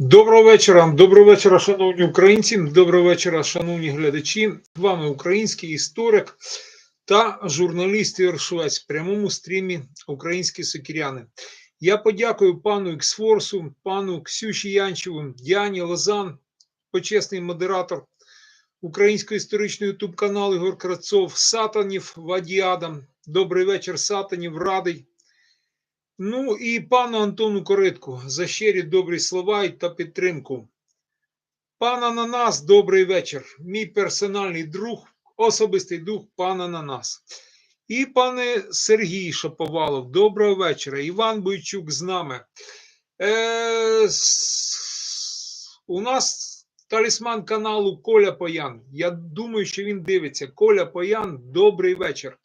Доброго вечора, доброго вечора, шановні українці, доброго вечора, шановні глядачі. З вами український історик та журналіст Ігор Швець в прямому стрімі Українські сокіряни. Я подякую пану Ексфорсу, пану Ксюші Янчеву, Діані Лозан, почесний модератор українського історичного ютуб каналу Ігор Крацов, Сатанів Ваді Адам. Добрий вечір, Сатанів, радий. Ну і пану Антону Коритку за щирі добрі слова та підтримку. Пан Ананас, добрий вечір. Мій персональний друг, особистий дух пана Ананас. І пане Сергій Шаповалов, доброго вечора. Іван Бойчук з нами. Е, у нас талісман каналу Коля Поян. Я думаю, що він дивиться. Коля Поян, добрий вечір.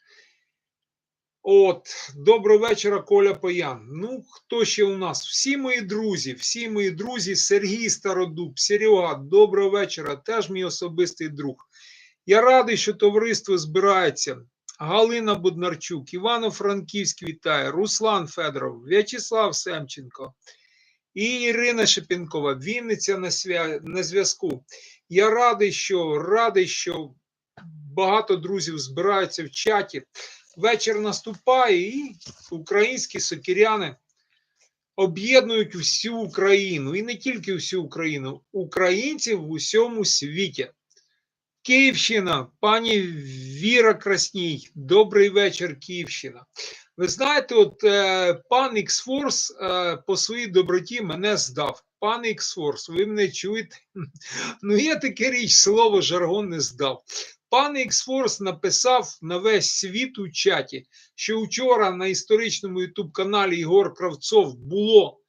От, доброго вечора, Коля Поян. Ну, хто ще у нас? Всі мої друзі, всі мої друзі, Сергій Стародуб, Серега, доброго вечора, теж мій особистий друг. Я радий, що товариство збирається. Галина Буднарчук, Івано-Франківськ вітає, Руслан Федоров, В'ячеслав Семченко і Ірина Шепінкова, Вінниця на, свя... на зв'язку. Я радий, що радий, що багато друзів збираються в чаті вечір наступає, і українські сокиряни об'єднують всю Україну, і не тільки всю Україну, українців в усьому світі. Київщина, пані Віра Красній, добрий вечір, Київщина. Ви знаєте, от е, пан Іксфорс е, по своїй доброті мене здав. Пан Іксфорс, ви мене чуєте? Ну, є таке річ, слово жаргон не здав. Пан Іксфорс написав на весь світ у чаті, що вчора на історичному ютуб-каналі Ігор Кравцов було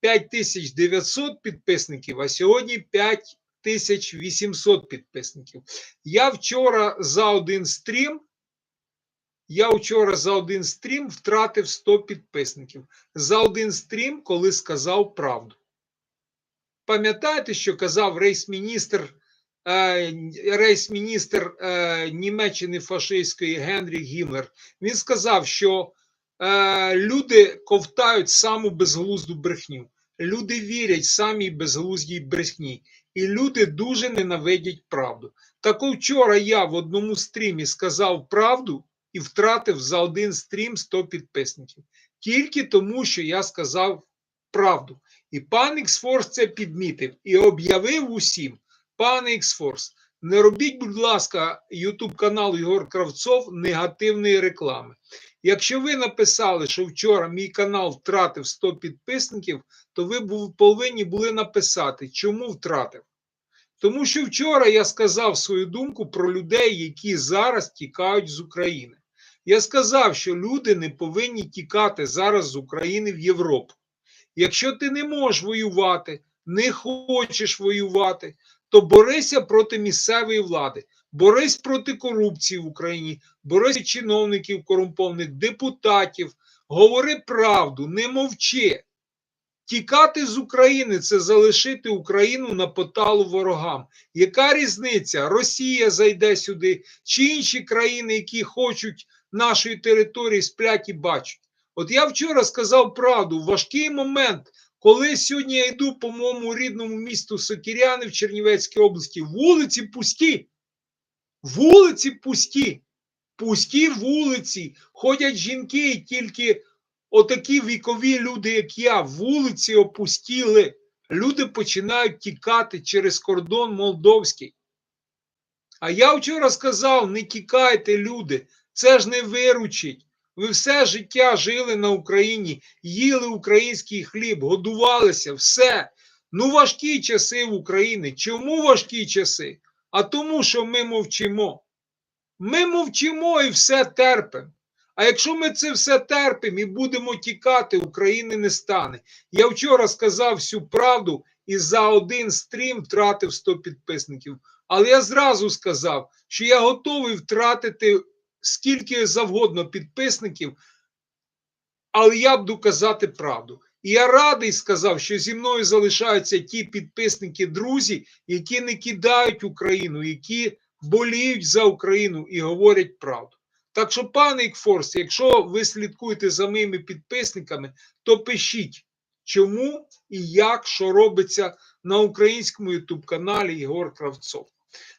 5900 підписників, а сьогодні 5800 підписників. Я вчора за один стрім. Я вчора за один стрім втратив 100 підписників. За один стрім, коли сказав правду. Пам'ятаєте, що казав рейс-міністр рейс-міністр е, Німеччини фашистської Генріх Гіммлер? Він сказав, що е, люди ковтають саму безглузду брехню. Люди вірять самій безглуздій брехні. І люди дуже ненавидять правду. Так вчора я в одному стрімі сказав правду і втратив за один стрім 100 підписників. Тільки тому, що я сказав правду. І пан Іксфорс це підмітив і об'явив усім, пане Іксфорс, не робіть, будь ласка, Ютуб канал Ігор Кравцов негативної реклами. Якщо ви написали, що вчора мій канал втратив 100 підписників, то ви повинні були написати, чому втратив. Тому що вчора я сказав свою думку про людей, які зараз тікають з України. Я сказав, що люди не повинні тікати зараз з України в Європу. Якщо ти не можеш воювати, не хочеш воювати, то борися проти місцевої влади, борись проти корупції в Україні, борись чиновників корумпованих, депутатів, говори правду, не мовчи. Тікати з України це залишити Україну на поталу ворогам. Яка різниця? Росія зайде сюди, чи інші країни, які хочуть нашої території, сплять і бачать. От я вчора сказав правду, в важкий момент, коли сьогодні я йду по моєму рідному місту Сокіряни в Чернівецькій області, вулиці пусті. Вулиці пусті. Пусті вулиці. Ходять жінки і тільки отакі вікові люди, як я, вулиці опустіли. Люди починають тікати через кордон молдовський. А я вчора сказав: не тікайте, люди, це ж не виручить. Ви все життя жили на Україні, їли український хліб, годувалися, все. Ну, важкі часи в Україні. Чому важкі часи? А тому, що ми мовчимо. Ми мовчимо і все терпимо. А якщо ми це все терпимо і будемо тікати, України не стане. Я вчора сказав всю правду і за один стрім втратив 100 підписників. Але я зразу сказав, що я готовий втратити скільки завгодно підписників, але я буду казати правду. І я радий сказав, що зі мною залишаються ті підписники, друзі, які не кидають Україну, які боліють за Україну і говорять правду. Так що, пане Ікфорс, якщо ви слідкуєте за моїми підписниками, то пишіть, чому і як, що робиться на українському ютуб-каналі Ігор Кравцов.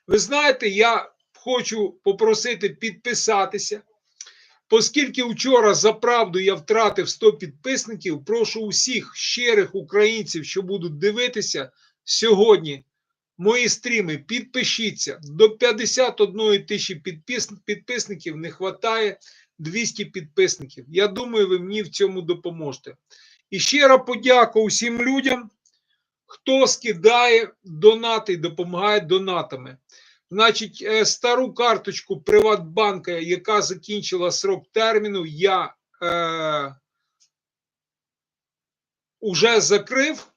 Ви знаєте, я хочу попросити підписатися. Оскільки вчора за правду я втратив 100 підписників, прошу усіх щирих українців, що будуть дивитися сьогодні мої стріми, підпишіться. До 51 тисячі підпис... підписників не вистачає 200 підписників. Я думаю, ви мені в цьому допоможете. І щира подяка усім людям, хто скидає донати і допомагає донатами. Значить, е, стару карточку Приватбанка, яка закінчила срок терміну, я е, уже закрив.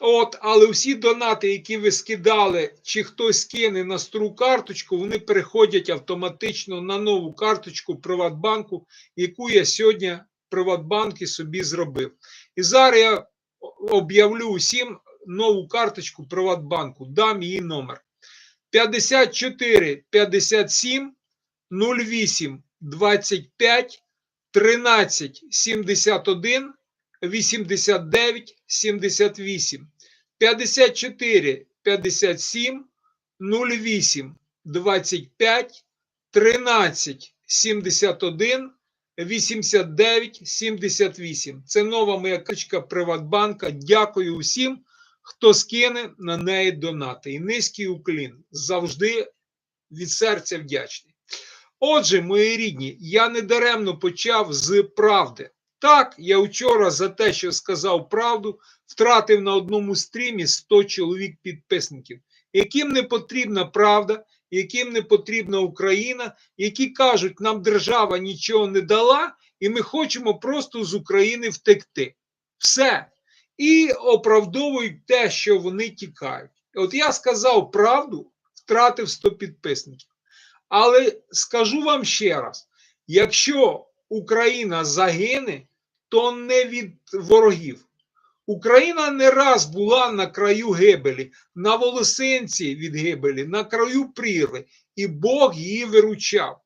От, але всі донати, які ви скидали, чи хтось скине на стару карточку, вони переходять автоматично на нову карточку Приватбанку, яку я сьогодні Приватбанки собі зробив. І зараз я об'явлю усім нову карточку Приватбанку, дам її номер. 54 57 08 25 13 71 89 78 54 57 08 25 13 71 89 78. Це нова моя качка Приватбанка. Дякую усім хто скине на неї донати. І низький уклін завжди від серця вдячний. Отже, мої рідні, я недаремно почав з правди. Так, я вчора за те, що сказав правду, втратив на одному стрімі 100 чоловік підписників, яким не потрібна правда, яким не потрібна Україна, які кажуть, нам держава нічого не дала, і ми хочемо просто з України втекти. Все і оправдовують те, що вони тікають. От я сказав правду, втратив 100 підписників. Але скажу вам ще раз: якщо Україна загине, то не від ворогів. Україна не раз була на краю гибелі, на волосинці від гибелі, на краю прірви, і Бог її виручав.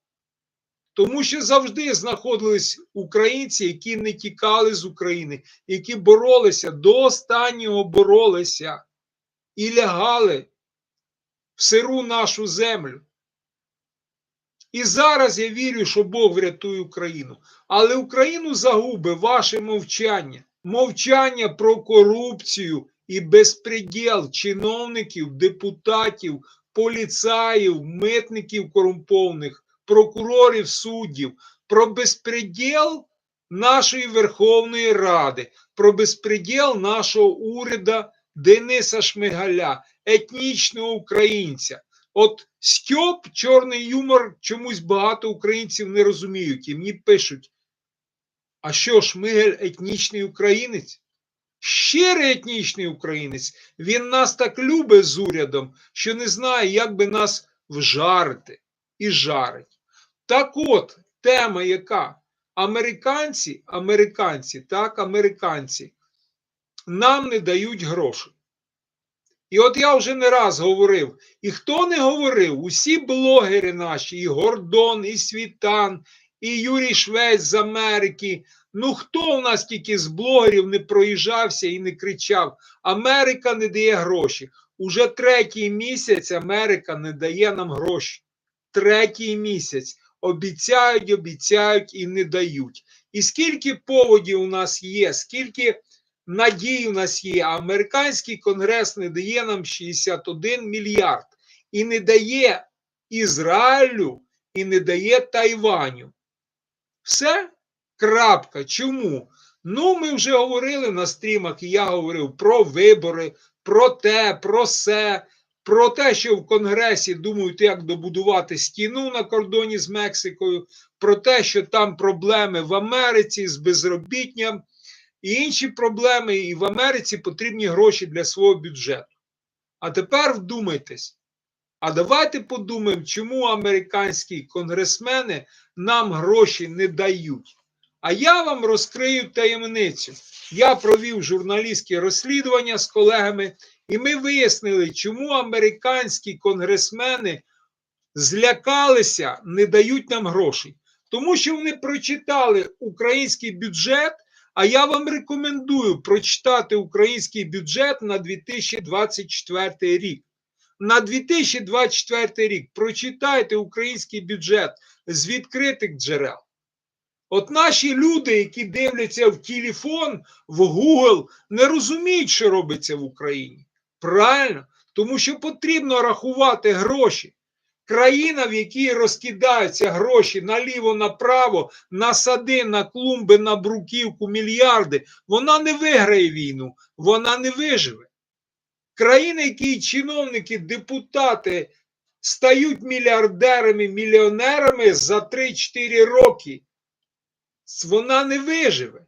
Тому що завжди знаходились українці, які не тікали з України, які боролися до останнього боролися і лягали в сиру нашу землю. І зараз я вірю, що Бог врятує Україну. Але Україну загубить ваше мовчання, мовчання про корупцію і безпреділ чиновників, депутатів, поліцаїв, митників корумпованих прокурорів, суддів, про безпреділ нашої Верховної Ради, про безпреділ нашого уряду Дениса Шмигаля, етнічного українця. От Стьоп, чорний юмор, чомусь багато українців не розуміють. І мені пишуть: а що, Шмигель етнічний українець? Щирий етнічний українець, він нас так любить з урядом, що не знає, як би нас вжарити і жарить. Так от, тема яка? Американці, американці, так, американці нам не дають грошей. І от я вже не раз говорив, і хто не говорив, усі блогери наші, і Гордон, і Світан, і Юрій Швець з Америки. Ну хто у нас тільки з блогерів не проїжджався і не кричав: Америка не дає гроші. Уже третій місяць Америка не дає нам гроші. Третій місяць обіцяють, обіцяють і не дають. І скільки поводів у нас є, скільки надій у нас є, американський конгрес не дає нам 61 мільярд і не дає Ізраїлю, і не дає Тайваню. Все? Крапка. Чому? Ну, ми вже говорили на стрімах, і я говорив про вибори, про те, про се про те, що в Конгресі думають, як добудувати стіну на кордоні з Мексикою, про те, що там проблеми в Америці з безробіттям і інші проблеми, і в Америці потрібні гроші для свого бюджету. А тепер вдумайтесь. А давайте подумаємо, чому американські конгресмени нам гроші не дають. А я вам розкрию таємницю. Я провів журналістське розслідування з колегами і ми вияснили, чому американські конгресмени злякалися, не дають нам грошей. Тому що вони прочитали український бюджет, А я вам рекомендую прочитати український бюджет на 2024 рік. На 2024 рік прочитайте український бюджет з відкритих джерел. От наші люди, які дивляться в телефон, в Google, не розуміють, що робиться в Україні. Правильно? Тому що потрібно рахувати гроші. Країна, в якій розкидаються гроші наліво, направо, на сади, на клумби, на бруківку, мільярди, вона не виграє війну, вона не виживе. Країна, які чиновники, депутати стають мільярдерами, мільйонерами за 3-4 роки, вона не виживе.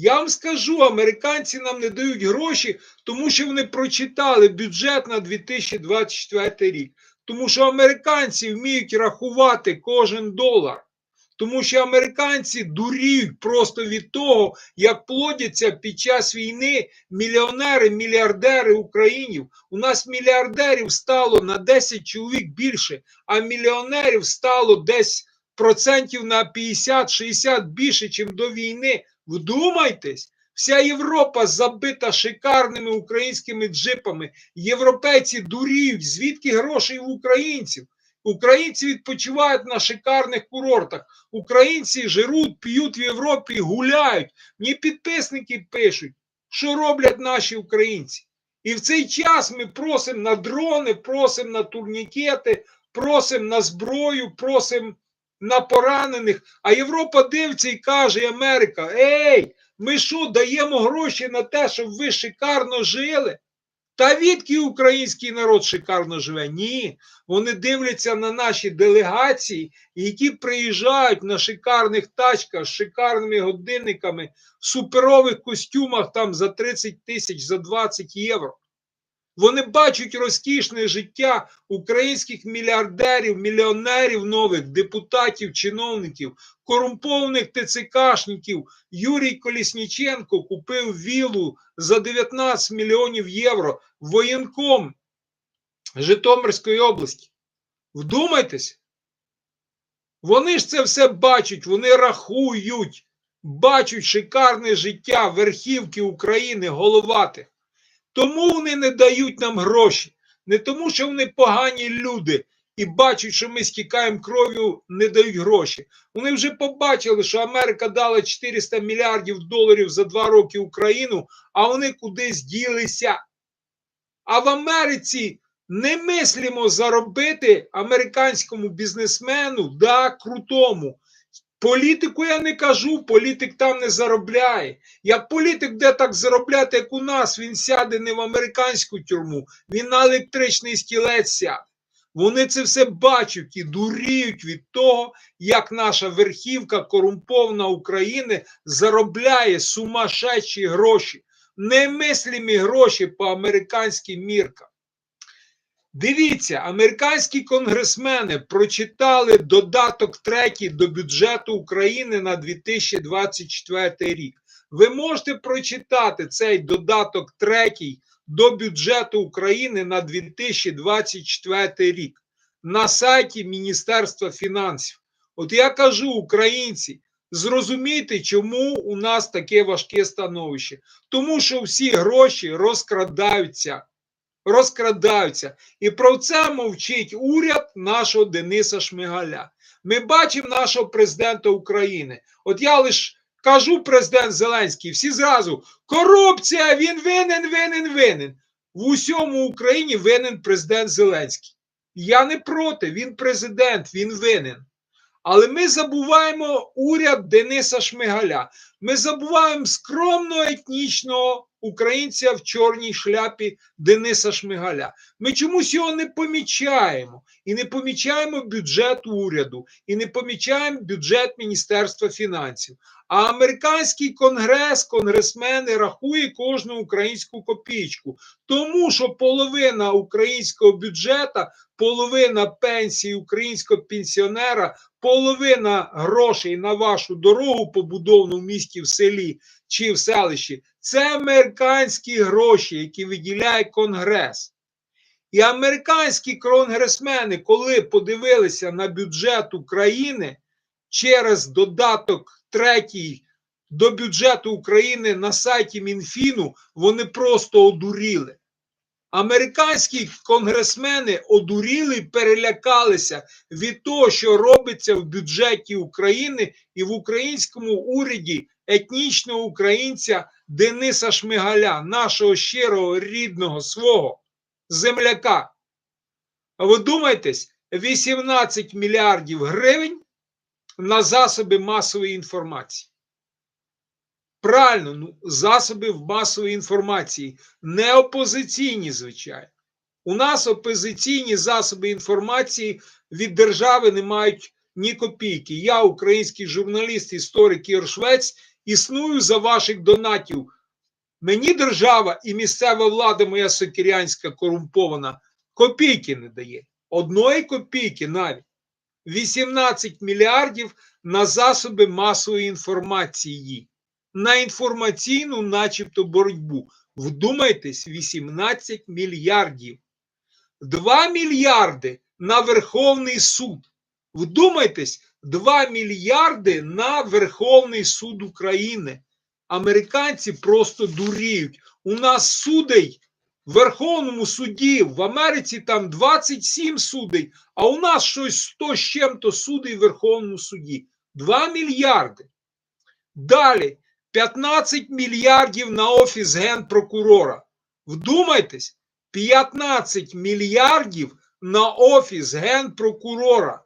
Я вам скажу, американці нам не дають гроші, тому що вони прочитали бюджет на 2024 рік. Тому що американці вміють рахувати кожен долар. Тому що американці дуріють просто від того, як плодяться під час війни мільйонери, мільярдери українів. У нас мільярдерів стало на 10 чоловік більше, а мільйонерів стало десь процентів на 50-60 більше, ніж до війни. Вдумайтесь, вся Європа забита шикарними українськими джипами. Європейці дуріють, звідки грошей в українців. Українці відпочивають на шикарних курортах. Українці жируть, п'ють в Європі, гуляють. Мені підписники пишуть, що роблять наші українці. І в цей час ми просимо на дрони, просимо на турнікети, просимо на зброю, просимо на поранених. А Європа дивиться і каже: Америка, ей, ми що, даємо гроші на те, щоб ви шикарно жили? Та відки український народ шикарно живе? Ні. Вони дивляться на наші делегації, які приїжджають на шикарних тачках з шикарними годинниками, в суперових костюмах там за 30 тисяч, за 20 євро. Вони бачать розкішне життя українських мільярдерів, мільйонерів нових, депутатів, чиновників, корумпованих ТЦКшників. Юрій Колісніченко купив вілу за 19 мільйонів євро воєнком Житомирської області. Вдумайтесь, вони ж це все бачать, вони рахують, бачать шикарне життя верхівки України, головати. Тому вони не дають нам гроші. Не тому, що вони погані люди і бачать, що ми стікаємо кров'ю, не дають гроші. Вони вже побачили, що Америка дала 400 мільярдів доларів за два роки Україну, а вони кудись ділися. А в Америці не мислимо заробити американському бізнесмену, да, крутому. Політику я не кажу, політик там не заробляє. Як політик де так заробляти, як у нас, він сяде не в американську тюрму, він на електричний стілець сяде. Вони це все бачать і дуріють від того, як наша верхівка корумпована України заробляє сумасшедші гроші, немислимі гроші по американським міркам. Дивіться, американські конгресмени прочитали додаток третій до бюджету України на 2024 рік. Ви можете прочитати цей додаток третій до бюджету України на 2024 рік на сайті Міністерства фінансів. От я кажу, українці, зрозумійте, чому у нас таке важке становище. Тому що всі гроші розкрадаються розкрадаються. І про це мовчить уряд нашого Дениса Шмигаля. Ми бачимо нашого президента України. От я лише кажу президент Зеленський, всі зразу корупція, він винен, винен, винен. В усьому Україні винен президент Зеленський. Я не проти, він президент, він винен. Але ми забуваємо уряд Дениса Шмигаля. Ми забуваємо скромного етнічного українця в чорній шляпі Дениса Шмигаля. Ми чомусь його не помічаємо. І не помічаємо бюджет уряду, і не помічаємо бюджет Міністерства фінансів. А американський конгрес, конгресмени рахує кожну українську копійку. Тому що половина українського бюджету, половина пенсії українського пенсіонера, половина грошей на вашу дорогу побудовану в місті, в селі чи в селищі це американські гроші, які виділяє Конгрес. І американські конгресмени, коли подивилися на бюджет України через додаток третій до бюджету України на сайті Мінфіну, вони просто одуріли. Американські конгресмени одуріли перелякалися від того, що робиться в бюджеті України і в українському уряді етнічного українця Дениса Шмигаля, нашого щирого рідного свого земляка. А ви думаєтесь, 18 мільярдів гривень на засоби масової інформації. Правильно, ну, засоби масової інформації, не опозиційні, звичайно. У нас опозиційні засоби інформації від держави не мають ні копійки. Я, український журналіст, історик Ігор Швець, існую за ваших донатів. Мені держава і місцева влада, моя сокірянська корумпована, копійки не дає. Одної копійки навіть. 18 мільярдів на засоби масової інформації, на інформаційну, начебто, боротьбу. Вдумайтесь, 18 мільярдів. 2 мільярди на Верховний суд. Вдумайтесь, 2 мільярди на Верховний суд України. Американці просто дуріють. У нас судей в Верховному суді, в Америці там 27 судей, а у нас щось 100 з чим-то судей в Верховному суді. 2 мільярди. Далі 15 мільярдів на офіс генпрокурора. Вдумайтесь, 15 мільярдів на офіс генпрокурора.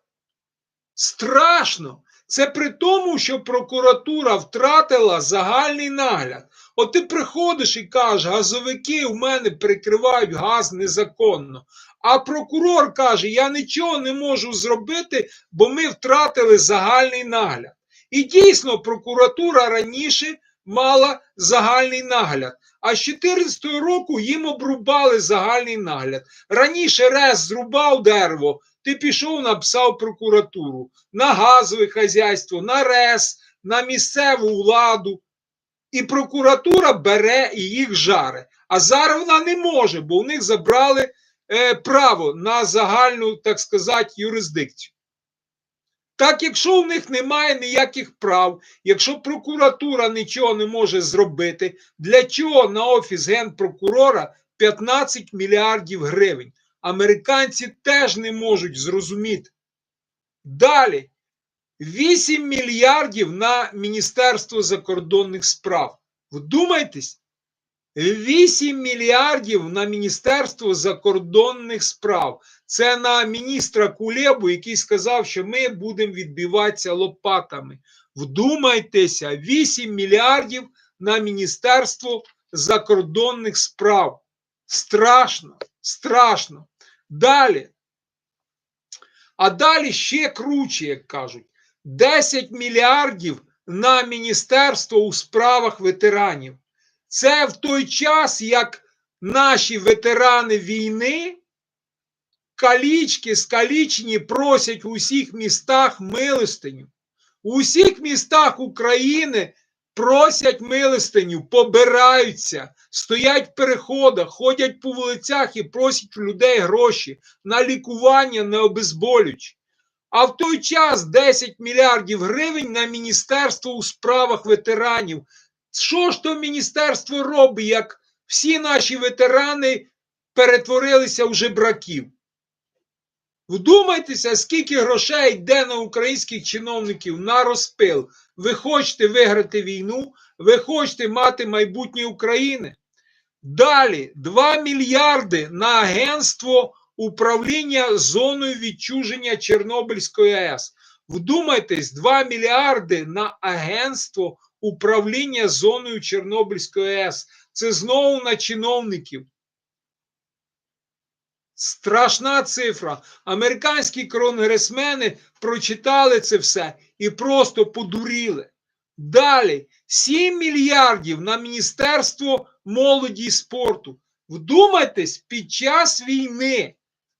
Страшно. Це при тому, що прокуратура втратила загальний нагляд. От ти приходиш і кажеш, газовики у мене перекривають газ незаконно. А прокурор каже: Я нічого не можу зробити, бо ми втратили загальний нагляд. І дійсно, прокуратура раніше мала загальний нагляд. А з 2014 року їм обрубали загальний нагляд. Раніше РЕС зрубав дерево, ти пішов, написав прокуратуру на газове хазяйство, на РЕС, на місцеву владу. І прокуратура бере і їх жаре. А зараз вона не може, бо у них забрали е, право на загальну, так сказати, юрисдикцію. Так, якщо в них немає ніяких прав, якщо прокуратура нічого не може зробити, для чого на офіс генпрокурора 15 мільярдів гривень? Американці теж не можуть зрозуміти. Далі 8 мільярдів на Міністерство закордонних справ. Вдумайтесь, 8 мільярдів на Міністерство закордонних справ. Це на міністра Кулебу, який сказав, що ми будемо відбиватися лопатами. Вдумайтеся, 8 мільярдів на Міністерство закордонних справ. Страшно, страшно. Далі. А далі ще круче, як кажуть, 10 мільярдів на Міністерство у справах ветеранів. Це в той час, як наші ветерани війни, калічки, скалічені просять у усіх містах милостиню. У усіх містах України просять милостиню, побираються, стоять в переходах, ходять по вулицях і просять у людей гроші на лікування, на обезболюючі. А в той час 10 мільярдів гривень на Міністерство у справах ветеранів. Що ж то міністерство робить, як всі наші ветерани перетворилися в жебраків? Вдумайтеся, скільки грошей йде на українських чиновників на розпил. Ви хочете виграти війну, ви хочете мати майбутнє України. Далі 2 мільярди на агентство управління зоною відчуження Чорнобильської АЕС. Вдумайтесь, 2 мільярди на агентство управління зоною Чорнобильської АЕС. Це знову на чиновників. Страшна цифра. Американські конгресмени прочитали це все і просто подуріли. Далі 7 мільярдів на Міністерство молоді і спорту. Вдумайтесь, під час війни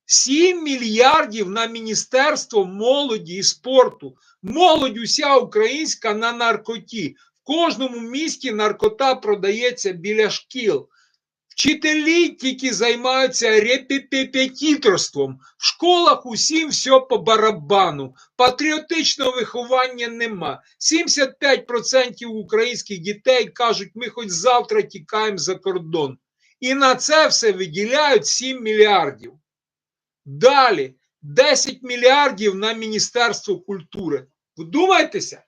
7 мільярдів на Міністерство молоді і спорту. Молодь уся українська на наркоті. В кожному місті наркота продається біля шкіл. Вчителі тільки займаються репетиторством. В школах усім все по барабану. Патріотичного виховання нема. 75% українських дітей кажуть, ми хоч завтра тікаємо за кордон. І на це все виділяють 7 мільярдів. Далі 10 мільярдів на Міністерство культури. Вдумайтеся,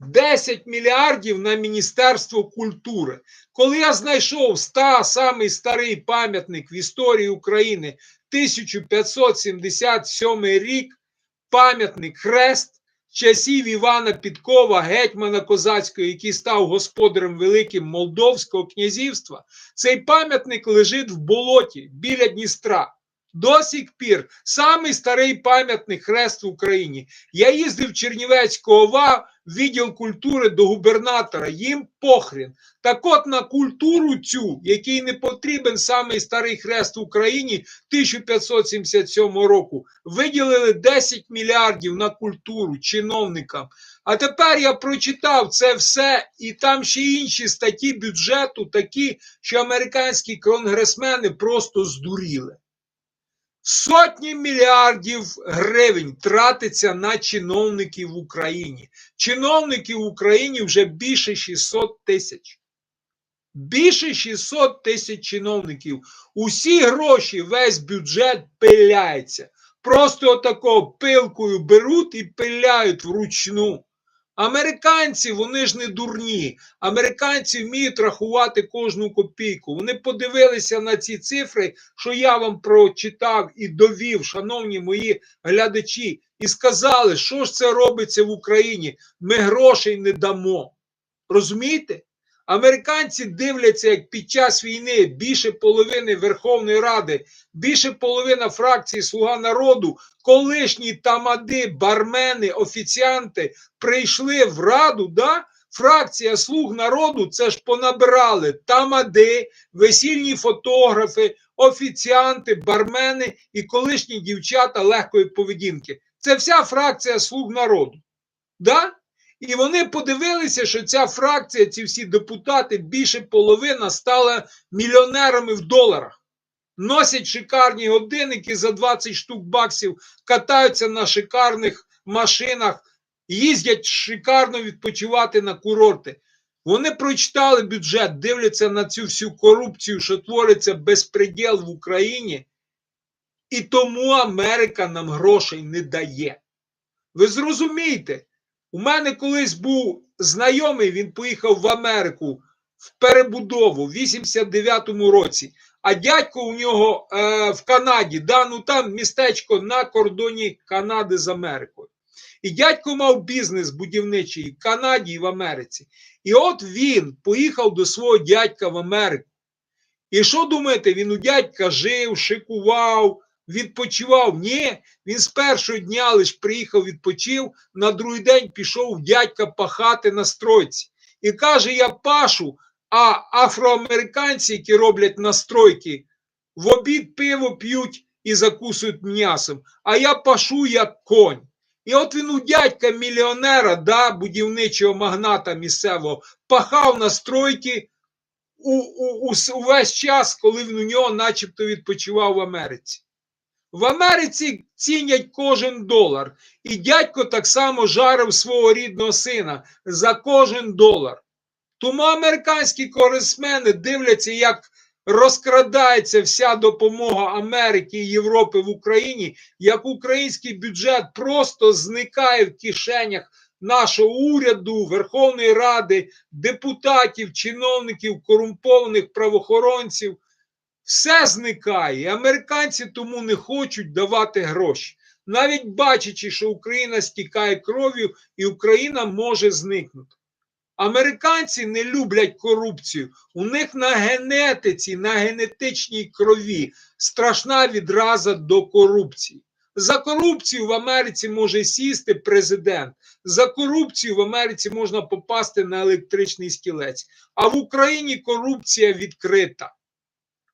10 мільярдів на Міністерство культури. Коли я знайшов ста, самий старий пам'ятник в історії України 1577 рік, пам'ятник хрест часів Івана Підкова, гетьмана Козацького, який став господарем Великим Молдовського князівства, цей пам'ятник лежить в болоті біля Дністра. До сих пір самий старий пам'ятник хрест в Україні. Я їздив в Чернівецьку ОВА, відділ культури до губернатора, їм похрін. Так от на культуру цю, який не потрібен самий старий хрест в Україні 1577 року, виділили 10 мільярдів на культуру чиновникам. А тепер я прочитав це все, і там ще інші статті бюджету такі, що американські конгресмени просто здуріли. Сотні мільярдів гривень тратиться на чиновників в Україні. Чиновників в Україні вже більше 600 тисяч. Більше 600 тисяч чиновників. Усі гроші, весь бюджет пиляється. Просто отако пилкою беруть і пиляють вручну. Американці, вони ж не дурні. Американці вміють рахувати кожну копійку. Вони подивилися на ці цифри, що я вам прочитав і довів, шановні мої глядачі, і сказали, що ж це робиться в Україні. Ми грошей не дамо. Розумієте? Американці дивляться, як під час війни більше половини Верховної Ради, більше половина фракції Слуга народу, колишні тамади, бармени, офіціанти прийшли в Раду. да? Фракція Слуг народу це ж понабирали тамади, весільні фотографи, офіціанти, бармени і колишні дівчата легкої поведінки. Це вся фракція Слуг народу. Да? І вони подивилися, що ця фракція, ці всі депутати, більше половина стала мільйонерами в доларах. Носять шикарні годинники за 20 штук баксів, катаються на шикарних машинах, їздять шикарно відпочивати на курорти. Вони прочитали бюджет, дивляться на цю всю корупцію, що твориться безпреділ в Україні, і тому Америка нам грошей не дає. Ви зрозумієте? У мене колись був знайомий, він поїхав в Америку в перебудову в 89-му році. А дядько у нього е, в Канаді, да, ну там містечко на кордоні Канади з Америкою. І дядько мав бізнес будівничий в Канаді і в Америці. І от він поїхав до свого дядька в Америку. І що думаєте, він у дядька жив, шикував, відпочивав? Ні, він з першого дня лише приїхав, відпочив, на другий день пішов дядька пахати на стройці. І каже: Я пашу, а афроамериканці, які роблять настройки, в обід пиво п'ють і закусують м'ясом, а я пашу як конь. І от він у дядька мільйонера, да, будівничого магната місцевого, пахав на стройки у, у, у, увесь час, коли він у нього начебто відпочивав в Америці. В Америці цінять кожен долар. І дядько так само жарив свого рідного сина за кожен долар. Тому американські конгресмени дивляться, як розкрадається вся допомога Америки і Європи в Україні, як український бюджет просто зникає в кишенях нашого уряду, Верховної Ради, депутатів, чиновників, корумпованих правоохоронців. Все зникає. Американці тому не хочуть давати гроші. Навіть бачачи, що Україна стікає кров'ю і Україна може зникнути. Американці не люблять корупцію. У них на генетиці, на генетичній крові страшна відраза до корупції. За корупцію в Америці може сісти президент. За корупцію в Америці можна попасти на електричний стілець. А в Україні корупція відкрита.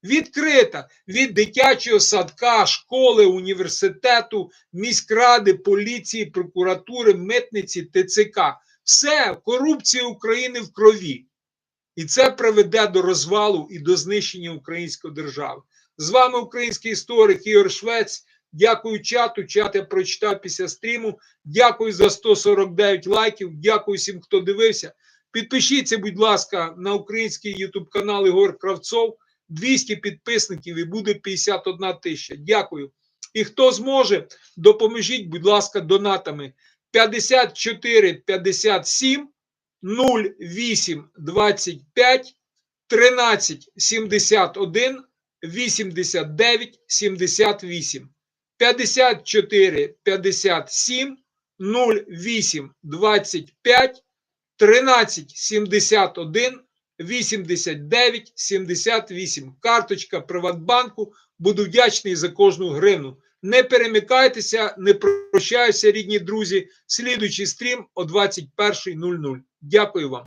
Відкрита від дитячого садка, школи, університету, міськради, поліції, прокуратури, митниці, ТЦК. Все, корупція України в крові. І це приведе до розвалу і до знищення української держави. З вами український історик Ігор Швець. Дякую чату. Чат я прочитав після стріму. Дякую за 149 лайків. Дякую всім, хто дивився. Підпишіться, будь ласка, на український YouTube канал Ігор Кравцов. 200 підписників і буде 51 тисяча. Дякую. І хто зможе, допоможіть, будь ласка, донатами 54 57 08 25 13 71 89 78 54 57 08 25 13 71 89 78. Карточка Приватбанку. Буду вдячний за кожну гривну. Не перемикайтеся, не прощаюся, рідні друзі. Слідуючий стрім о 21.00. Дякую вам.